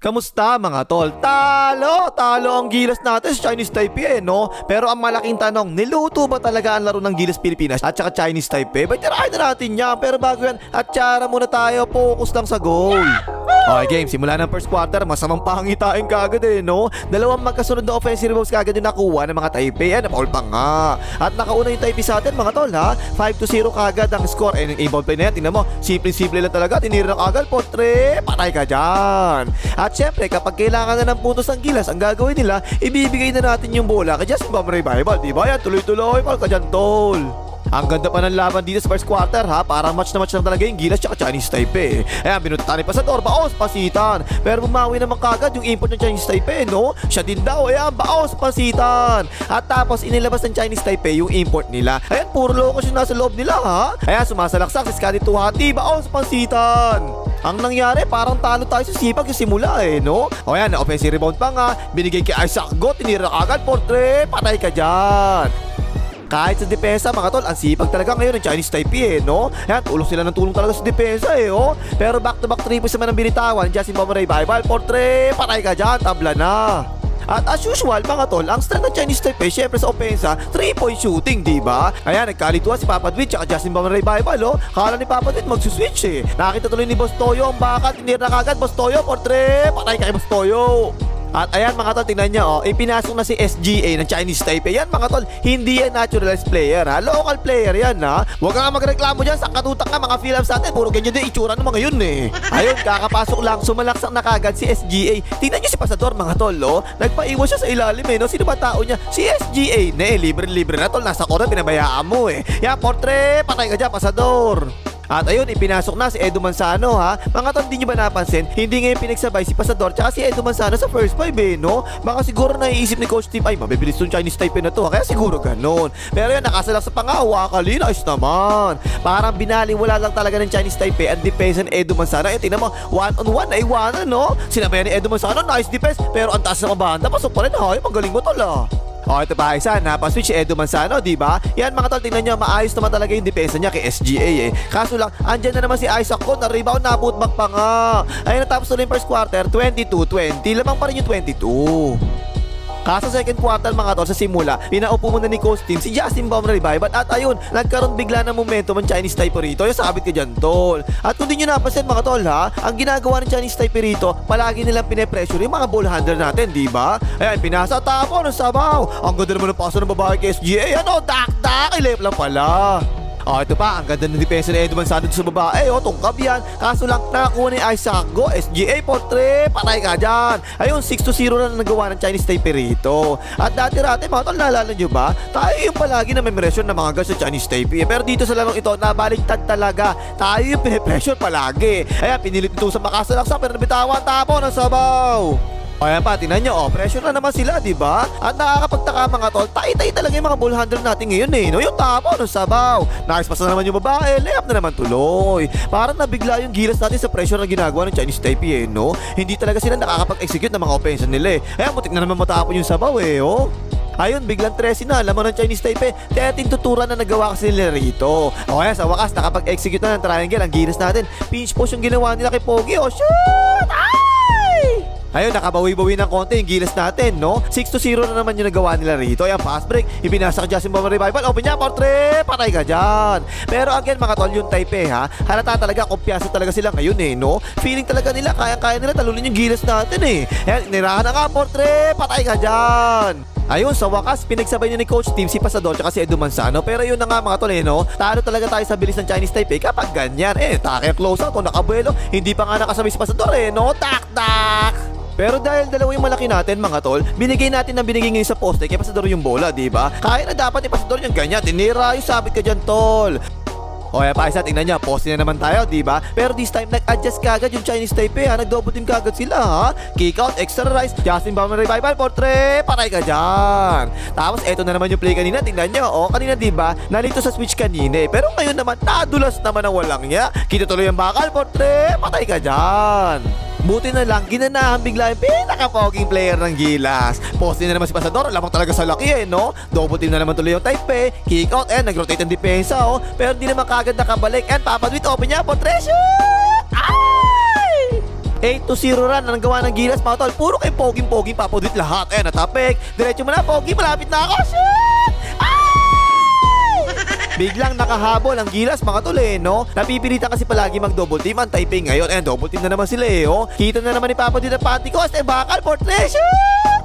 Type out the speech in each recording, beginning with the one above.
Kamusta mga tol? Talo! Talo ang Gilas natin sa Chinese Taipei eh, no? Pero ang malaking tanong, niluto ba talaga ang laro ng Gilas Pilipinas at saka Chinese Taipei? Ba't tirahin na natin yan? Pero bago yan, at tsara muna tayo, focus lang sa goal. Okay game, simula ng first quarter, masamang pangitain kagad eh, no? Dalawang magkasunod na offensive rebounds kagad yung nakuha ng mga Taipei. Yan, foul pa nga. At nakauna yung Taipei sa atin, mga tol, ha? 5-0 kagad ang score. Eh, yung inbound play na yan, tingnan mo, simple-simple lang talaga. Tinira ng agad, potre, patay ka dyan. At syempre, kapag kailangan na ng puntos ng gilas, ang gagawin nila, ibibigay na natin yung bola kay Justin Bam Revival, di ba? Yan, tuloy-tuloy, pal ka dyan, tol. Ang ganda pa ng laban dito sa first quarter ha? Parang match na match lang talaga yung Gilas tsaka Chinese Taipei. Ayan binutan ni Pasador Baos pasitan. Pero bumawi naman kagad yung import ng Chinese Taipei no? Siya din daw Ayan baos pasitan. At tapos inilabas ng Chinese Taipei yung import nila. Ayan puro locos yung nasa loob nila ha? Ayan sumasalaksak si Scotty Tuhati Baos pasitan ang nangyari, parang talo tayo sa sipag sa simula eh, no? O yan, offensive rebound pa nga, binigay kay Isaac Go, tinira agad, portre, patay ka dyan. Kahit sa depensa mga tol, ang sipag talaga ngayon ng Chinese Taipei eh, no? Yan, tulong sila ng tulong talaga sa depensa eh, oh. Pero back-to-back triples naman ang binitawan, Justin Bomber Revival, portre, patay ka dyan, tabla na. At as usual mga tol, ang strength ng Chinese Taipei syempre sa opensa, 3-point shooting, di ba? Kaya nagkalituan si Papa Dwight at Justin Bomber Revival, oh. Kala ni Papa Dwight magsuswitch eh. Nakita tuloy ni Boss Toyo ang bakat, tinira na kagad Boss Toyo, portre, patay kay Boss Toyo. At ayan mga tol, tingnan nyo, oh, ipinasok na si SGA ng Chinese Taipei. Yan mga tol, hindi yan naturalized player ha. Local player yan ha. Huwag ka magreklamo dyan sa katutak nga mga Philips natin. Puro ganyan din itsura ng mga yun eh. Ayun, kakapasok lang, sumalaksak na kagad si SGA. Tingnan nyo si Pasador mga tol, oh. Nagpaiwan siya sa ilalim eh, no? Sino ba tao niya? Si SGA. Ne, libre-libre na tol. Nasa kora, pinabayaan mo eh. Yan, portre, patay ka dyan, Pasador. At ayun, ipinasok na si Edu Manzano ha. Mga tol, di ba napansin? Hindi ngayon pinagsabay si Pasador tsaka si Edu Manzano sa first five eh, no? Baka siguro naiisip ni Coach Tim, ay mabibilis tong Chinese Taipei na to. ha? Kaya siguro ganun. Pero yun, nakasalak sa pangawa, kalina, ayos naman. Parang binaliwala lang talaga ng Chinese Taipei ang defense ni Edu Manzano. Eh, tingnan mo, one on one, ay one, no? Sinabayan ni Edu Manzano, nice defense. Pero ang taas ng banda, pasok pa rin. Ay, magaling mo tol ah. O, ito pa isa, napaswitch si Edo Manzano, di ba? Yan mga tol, tingnan nyo, maayos naman talaga yung depensa niya kay SGA eh. Kaso lang, andyan na naman si Isaac ko, na-rebound, na-bootback pa nga. Ayun, natapos tuloy yung first quarter, 22-20. Lamang pa rin yung 22. Kaso second quarter mga tol sa simula, pinaupo muna ni Coach Tim si Justin Baum na revival at ayun, nagkaroon bigla ng momentum ang Chinese Taipei rito. Yung sabit ka dyan tol. At kung di nyo napansin mga tol ha, ang ginagawa ng Chinese Taipei rito, palagi nilang pine-pressure yung mga ball handler natin, di ba? Ayan, pinasa tapo ng sabaw. Ang ganda naman ng paso ng babae kay SGA. Ano, dak-dak, ilip lang pala. Oh, ito pa, ang ganda ng depensa ni Edman Santos sa babae. Oh, tungkab yan. Kaso lang, nakakuha ni Isaac Go, SGA, portre, patay ka dyan. Ayun, 6 to 0 na nagawa ng Chinese Taipei rito. At dati-rati, mga tol, naalala nyo ba? Tayo yung palagi na may pressure ng mga guys sa Chinese Taipei. Pero dito sa larong ito, nabaliktad talaga. Tayo yung pinipressure palagi. Ayan, pinilit ito sa makasalaksa, pero nabitawan tapo ng sabaw. O yan pa, tingnan nyo, oh, pressure na naman sila, di ba? At nakakapagtaka mga tol, tay-tay talaga yung mga ball handler natin ngayon eh, no? Yung tapo, no sabaw. Nice pass na naman yung babae, layup na naman tuloy. Parang nabigla yung gilas natin sa pressure na ginagawa ng Chinese Taipei eh, no? Hindi talaga sila nakakapag-execute ng mga offense nila eh. Kaya mutik na naman matapon yung sabaw eh, oh. Ayun, biglang 13 na, laman ng Chinese Taipei. 13 tuturan na nagawa kasi nila rito. O kaya sa wakas, nakapag-execute na ng triangle ang gilas natin. Pinch post yung ginawa nila kay Pogi. Oh, shoot! Ay! Ayun, nakabawi-bawi ng konti yung gilas natin, no? 6 to 0 na naman yung nagawa nila rito. Ayan, fast break. Ibinasa ka Justin Bomber Revival. Open niya, portrait! Patay ka dyan. Pero again, mga tol, yung Taipei, ha? Halata talaga, kumpiyansa talaga sila ngayon, eh, no? Feeling talaga nila, kaya-kaya nila talunin yung gilas natin, eh. Ayan, nirahan na nga, portrait! Patay ka dyan. Ayun, sa wakas, pinagsabay niya ni Coach Team si Pasador at si Edu Manzano. Pero yun na nga mga tol, eh, no? Talo talaga tayo sa bilis ng Chinese Taipei kapag ganyan. Eh, take close out, kung nakabuelo, hindi pa nga nakasabay si Pasador, eh, no? Tak-tak! Pero dahil dalawa yung malaki natin mga tol, binigay natin ng binigay ngayon sa poste kay Pasador yung bola, di ba? Kaya na dapat ni Pasador yung ganyan, tinira yung sabit ka dyan tol. O kaya pa tingnan niya, poste na naman tayo, di ba? Pero this time, nag-adjust kagad yung Chinese Taipei ha, nag-double team kagad sila ha. Kick out, extra rise, Justin Bauman revival, portrait, patay ka dyan. Tapos eto na naman yung play kanina, tingnan niyo, o kanina di ba? Nalito sa switch kanina eh. Pero ngayon naman, nadulas naman ang walang niya. Kita tuloy yung bakal, portrait, patay ka dyan. Buti na lang, ginanahan bigla yung pinaka-poging player ng Gilas. Poste na naman si Pasador, lamang talaga sa laki eh, no? Double team na naman tuloy yung Taipei. Kick out, and nag-rotate ang depensa, oh. Pero di naman kagad nakabalik. And papadwit, open niya, Potresyo! Ay! 8 to 0 run ang gawa ng Gilas mga tol. Puro kay poging-poging papadit lahat. Eh, natapik. Diretso mo na, pogi. Malapit na ako. Shoot! Biglang nakahabol ang Gilas mga tol eh, no? Napipilitan kasi palagi mag-double team ang Taipei ngayon. Eh, double team na naman sila eh, oh. Kita na naman ni Papa dito panty cost. Eh, bakal for treasure!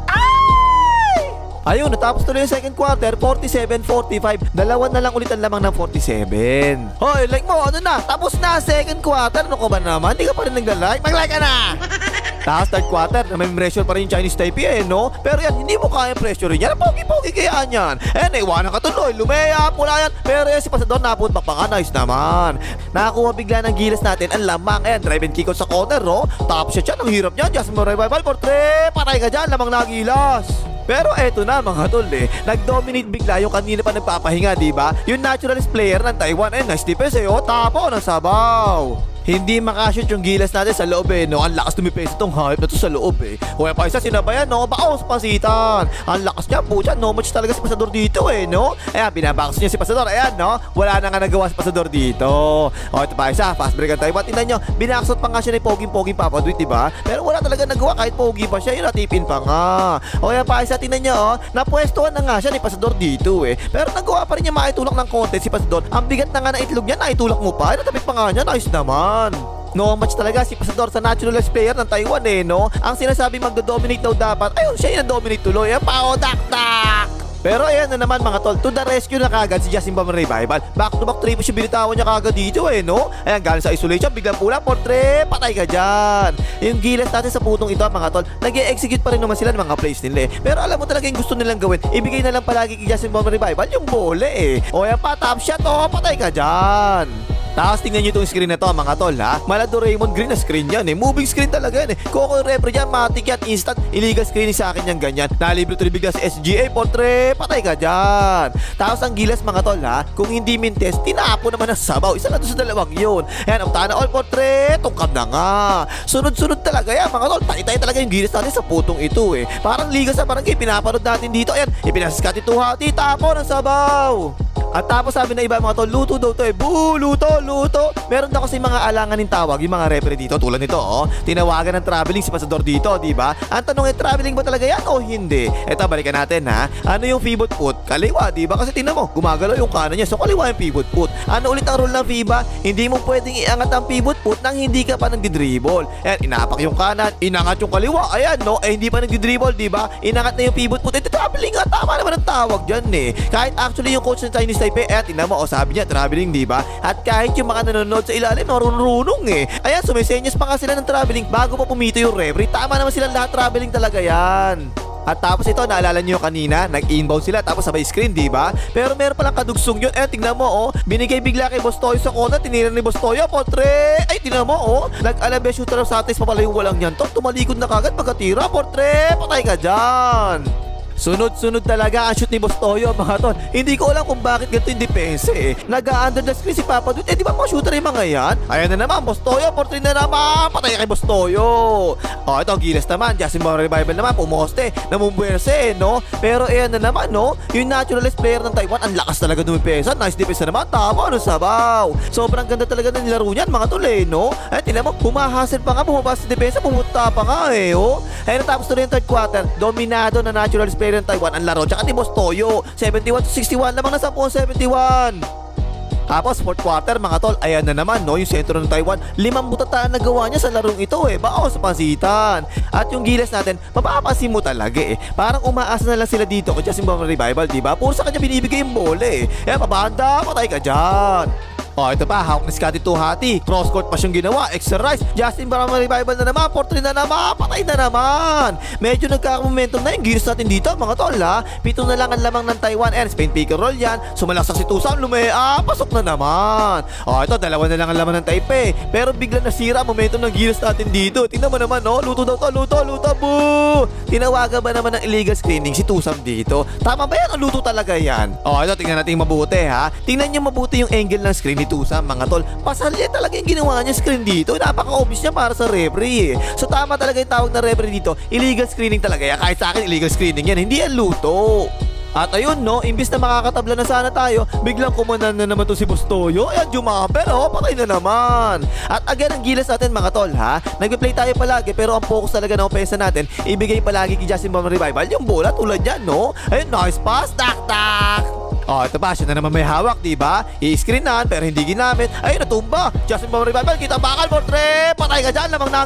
Ay! Ayun, natapos tuloy yung second quarter, 47-45. Dalawa na lang ulit ang lamang ng 47. Hoy, like mo, ano na? Tapos na, second quarter. Ano ka ba naman? Hindi ka pa rin nagla-like? Mag-like ka na! Tapos third quarter, may pressure pa rin yung Chinese Taipei eh, no? Pero yan, hindi mo kaya pressure yan. Pogi-pogi kayaan yan. Eh, naiwanan ka tuloy. Lumeya, pula yan. Pero yan, si Pasador napunta pa nga. Nice naman. Nakakuha bigla ng gilas natin ang lamang. Ayan, drive and kick sa corner, no? Top shot yan. Ang hirap niyan. Jasmine Revival for three. Patay ka dyan. Lamang na gilas. Pero eto na mga tol eh, nag-dominate bigla yung kanina pa nagpapahinga, di ba? Yung naturalist player ng Taiwan, eh, nice defense eh, oh, tapo ng sabaw. Hindi makashoot yung gilas natin sa loob eh, no? Ang lakas tumipesa itong hype na to sa loob eh. Kaya pa isa sinabayan, no? Baos pasitan. Ang lakas niya, pucha, no match talaga si Pasador dito eh, no? Ayan, binabox niya si Pasador, ayan, no? Wala na nga nagawa si Pasador dito. O, ito pa isa, fast break Taiwan. Tingnan nyo, binaksot pa nga siya ni Poging-Poging Papa Duit, di ba? Pero wala talaga nagawa kahit Pogi pa siya, yun natipin pa nga. O, ayan pa isa, tingnan nyo, oh, napwestuhan na nga siya ni Pasador dito eh. Pero nagawa pa rin niya maitulak ng konti si Pasador. Ang bigat na nga ng itlog niya, naitulak mo pa. Ay, natapik pa nga niya, nice naman. No match talaga si Pasador sa naturalist player ng Taiwan eh, no? Ang sinasabi magdo-dominate daw dapat, ayun siya yung dominate tuloy. Eh, pao, dak Pero ayan na naman mga tol, to the rescue na kagad si Justin Bam Revival. Back to back triple siya binitawan niya kagad dito eh, no? Ayan, galing sa isolation, biglang pula, portre, patay ka dyan. Yung gilas natin sa putong ito mga tol, nag execute pa rin naman sila ng mga plays nila eh. Pero alam mo talaga yung gusto nilang gawin, ibigay na lang palagi kay Justin Bam Revival yung bole eh. O yan pa, top shot, oh, patay ka dyan. Tapos tingnan nyo itong screen na to mga tol ha. Malado Raymond Green na screen yan eh. Moving screen talaga yan eh. Coco Repre yan, matik yan, instant. Illegal screening sa akin yan ganyan. Nalibre tuloy bigla sa SGA, portre, patay ka dyan. Tapos ang gilas mga tol ha, kung hindi mintes, tinapo naman ang sabaw. Isa na doon sa dalawang yun. Ayan, ang tana all portre, tungkad na nga. Sunod-sunod talaga yan mga tol. Tay-tay talaga yung gilas natin sa putong ito eh. Parang liga sa barangay, pinapanood natin dito. Ayan, ipinasiskati tuhati, tapo ng sabaw. At tapos sabi na iba mga tol, luto daw to eh. Boo, luto, luto. Meron daw kasi mga alangan ng tawag, yung mga referee dito, tulad nito, oh. Tinawagan ng traveling si Pasador dito, di ba? Ang tanong eh, traveling ba talaga yan o hindi? Eto, balikan natin ha. Ano yung pivot put? Kaliwa, di ba? Kasi tingnan mo, gumagalaw yung kanan niya. So, kaliwa yung pivot put. Ano ulit ang rule ng FIBA? Hindi mo pwedeng iangat ang pivot put nang hindi ka pa nagdi-dribble. Ayan, inapak yung kanan, inangat yung kaliwa. Ayan, no? Eh, hindi pa nagdi-dribble, di ba? Inangat na yung pivot put. Ito, traveling nga. Tama naman ang tawag dyan eh. Kahit actually yung coach ng Chinese Taipei, eh, tingnan mo, oh, sabi niya, traveling, di ba? At kahit yung mga nanonood sa ilalim, marunong eh. Ayan, sumisenyas pa nga sila ng traveling bago pa pumito yung referee. Tama naman silang lahat traveling talaga yan. At tapos ito, naalala nyo kanina, nag-inbound sila tapos sabay screen, di ba? Pero meron palang kadugsong yun. Eh, tingnan mo, oh. Binigay bigla kay Bostoyo sa kona, tinira ni Bostoyo, potre. Ay, tingnan mo, oh. Nag-alabe shooter of satis pa yung walang yan. To, tumalikod na kagad pagkatira, potre. Patay ka dyan. Sunod-sunod talaga ang shoot ni Bostoyo mga ton. Hindi ko alam kung bakit ganito yung depensa eh. Nag-under the screen si Papa Dut. Eh di ba mga shooter yung mga yan? Ayan na naman, Bostoyo, portrait na naman. Patay kay Bostoyo. Oh, ito ang gilas naman. Justin Bieber Revival naman, pumoste. Namumwerse eh, no? Pero ayan na naman, no? Yung naturalist player ng Taiwan, ang lakas talaga dumipesa. Nice defense na naman. Tama, ano sabaw. Sobrang ganda talaga ng nilaro niyan, mga tol eh, no? Ay, tinan mo, humahasel pa nga, bumabas sa depensa, pumunta pa nga eh, oh. Ayun, natapos tuloy yung third quarter. Dominado na naturalist player ng Taiwan ang laro. Tsaka ni Boss Toyo, 71 to 61 lamang na 10 71. Tapos fourth quarter mga tol, ayan na naman no, yung sentro ng Taiwan, limang butataan na gawa niya sa larong ito eh, bao sa pansitan. At yung gilas natin, mapapasin mo talaga eh. Parang umaasa na lang sila dito kay Justin Bieber Revival, di ba? Puro sa kanya binibigay yung bole eh. Eh, pabanda, patay ka dyan. Oh, ito pa, hawak ni Scotty Tuhati. Cross court pa siyang ginawa. Extra rise. Justin Barama Revival na naman. Portrait na naman. Patay na naman. Medyo nagkakamomentum na yung gears natin dito, mga tol, ha? Pito na lang ang lamang ng Taiwan and Spain pick and roll yan. Sumalaksak si Tusan. Lumea. Pasok na naman. Oh, ito, dalawa na lang ang laman ng Taipei. Pero bigla nasira ang momentum ng gears natin dito. Tingnan mo naman, no? Luto daw to. Luto, luto, boo! Tinawagan ba naman ng illegal screening si Tusam dito? Tama ba yan? Ang luto talaga yan. Oh, ito, tingnan natin mabuti, ha? Tingnan niyo mabuti yung angle ng screen ni Tusam, mga tol. Pasalya talaga yung ginawa niya screen dito. Napaka-obvious niya para sa referee, eh. So, tama talaga yung tawag na referee dito. Illegal screening talaga yan. Kahit sa akin, illegal screening yan. Hindi yan luto. At ayun no, imbis na makakatabla na sana tayo, biglang kumanan na naman to si Bustoyo. Ayan, jumamper oh, patay na naman. At again, ang gilas natin mga tol ha, nagpe-play tayo palagi pero ang focus talaga ng offense natin, ibigay palagi kay Justin Bieber Revival yung bola tulad yan no. Ayun, nice pass, tak tak. Oh, ito ba? Siya na naman may hawak, di ba? I-screenan pero hindi ginamit. Ayun, natumba. Justin Bieber Revival, kita bakal, portre. Patay ka dyan, lamang na.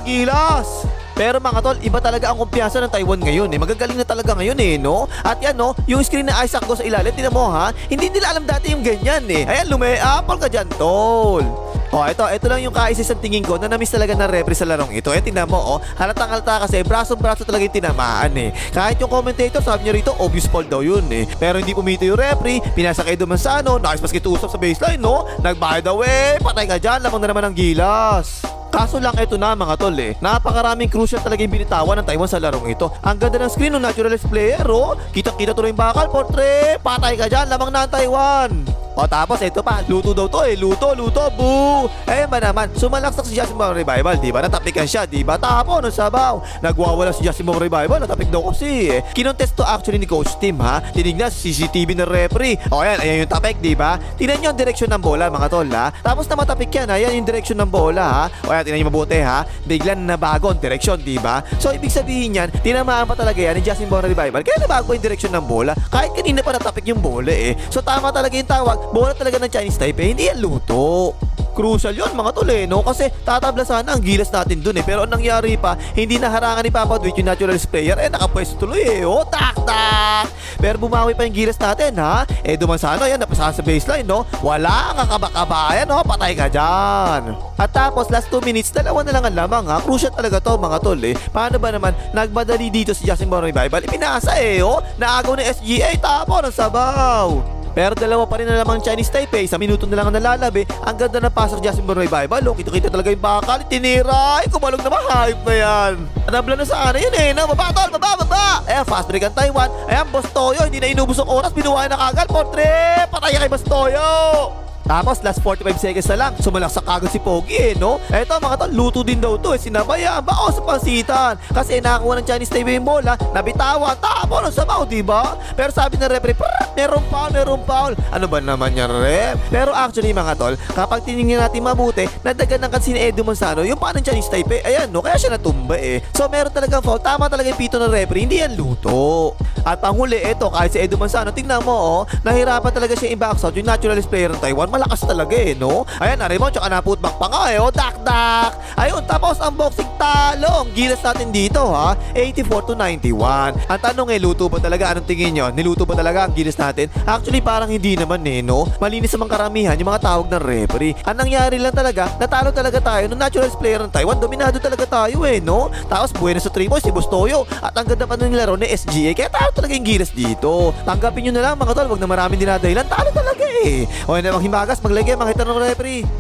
Pero mga tol, iba talaga ang kumpiyansa ng Taiwan ngayon eh. Magagaling na talaga ngayon eh, no? At yan, no? Yung screen na Isaac go sa ilalim, tinan mo ha? Hindi nila alam dati yung ganyan eh. Ayan, lumayapal ka dyan, tol. Oh, ito, ito lang yung kaisisang tingin ko na namiss talaga ng referee sa larong ito. Eh, tingnan mo, oh. Halatang halata kasi, brasong-braso talaga yung tinamaan eh. Kahit yung commentator, sabi niya rito, obvious foul daw yun eh. Pero hindi pumito yung referee, pinasa kay Dumansano, nice basket usap sa baseline, no? Nagbayad away, patay ka dyan, lamang na naman ang gilas. Kaso lang ito na mga tol eh. Napakaraming crucial talaga yung binitawan ng Taiwan sa larong ito. Ang ganda ng screen ng naturalist player oh. Kitang-kita tuloy yung bakal, portre. Patay ka dyan, lamang na ang Taiwan. O tapos ito pa, luto daw to eh. Luto, luto, boo. Eh ba naman, sumalaksak si Justin Bieber Revival, di ba? Natapikan siya, di ba? Tapo, no sabaw. Nagwawala si Justin Bieber Revival, natapik daw kasi eh. Kinontest to actually ni Coach Tim ha. Tinignan CCTV ng referee. O ayan, ayan yung tapik, di ba? Tingnan nyo ang direksyon ng bola mga tol ha. Tapos na matapik yan, ayan yung direksyon ng bola ha. O ayan, tingnan nyo mabuti ha. Biglang nabago ang direksyon, di ba? So ibig sabihin yan, tinamaan pa talaga yan ni Justin Bieber Revival. Kaya nabago yung direksyon ng bola. Kahit kanina pa natapik yung bola eh. So tama talaga yung tawag. Bola talaga ng Chinese Taipei, hindi yan luto. Crucial yun mga tol eh, no? Kasi tatabla sana ang gilas natin dun eh. Pero ang nangyari pa, hindi naharangan ni Papa Dwight yung naturalist player. Eh, nakapwesto tuloy eh. Oh, tak, tak! Pero bumawi pa yung gilas natin, ha? Eh, dumansano, yan, napasa sa baseline, no? Wala ang kakabakabayan, no? Patay ka dyan. At tapos, last 2 minutes, dalawa na lang ang lamang, ha? Crucial talaga to, mga tol, eh. Paano ba naman, nagmadali dito si Justin Bieber Revival? Ipinasa eh, oh! Naagaw ng SGA, tapo ng sabaw! Pero dalawa pa rin na lamang Chinese Taipei. Sa minuto na lang ang nalalabi. Ang ganda ng pasok Justin Revival. Oh, kita-kita talaga yung bakal. Tinira. Ay, kumalog na hype na yan. Nabla na sana yun eh. No? Baba, tol. Baba, baba. Ayan, fast break ang Taiwan. Ayan, Bostoyo. Hindi na inubos ang oras. Binuhay na kagad. Portre. Patay kay Bostoyo. Tapos last 45 seconds na lang, sumalaksak agad si Pogi eh, no? Eto mga tol, luto din daw to eh, sinabaya, bao sa pansitan. Kasi nakakuha ng Chinese TV yung bola, nabitawan, tapo ng sabaw, di ba? Pero sabi ng referee, "Prrrt, meron foul, meron foul. Ano ba naman yan, ref? Pero actually mga tol, kapag tinignan natin mabuti, nadagan ng kasi ni Edo Manzano, yung paano Chinese Taipei, ayan no, kaya siya natumba eh. So meron talagang foul, tama talaga yung pito ng referee, hindi yan luto. At panghuli, eto, kahit si Edo Manzano, tingnan mo oh, nahirapan talaga siya i-box out yung naturalist player ng Taiwan, malakas talaga eh, no? Ayan, Arimon, tsaka naputback pa nga eh, oh, dak dak. Ayun, tapos ang boxing talo, ang gilas natin dito ha, 84 to 91. Ang tanong eh, luto ba talaga? Anong tingin nyo? Niluto ba talaga ang gilas natin? Actually, parang hindi naman eh, no? Malinis naman karamihan yung mga tawag ng referee. Ang nangyari lang talaga, natalo talaga tayo ng naturalist player ng Taiwan, dominado talaga tayo eh, no? Tapos buena sa 3 points, si Bustoyo. At ang ganda pa ng laro ni SGA, kaya talo talaga yung gilas dito. Tanggapin nyo na lang mga tol, wag na maraming dinadahilan, talo talaga eh. O hindi, maghimagas, maglagay, makita ng referee.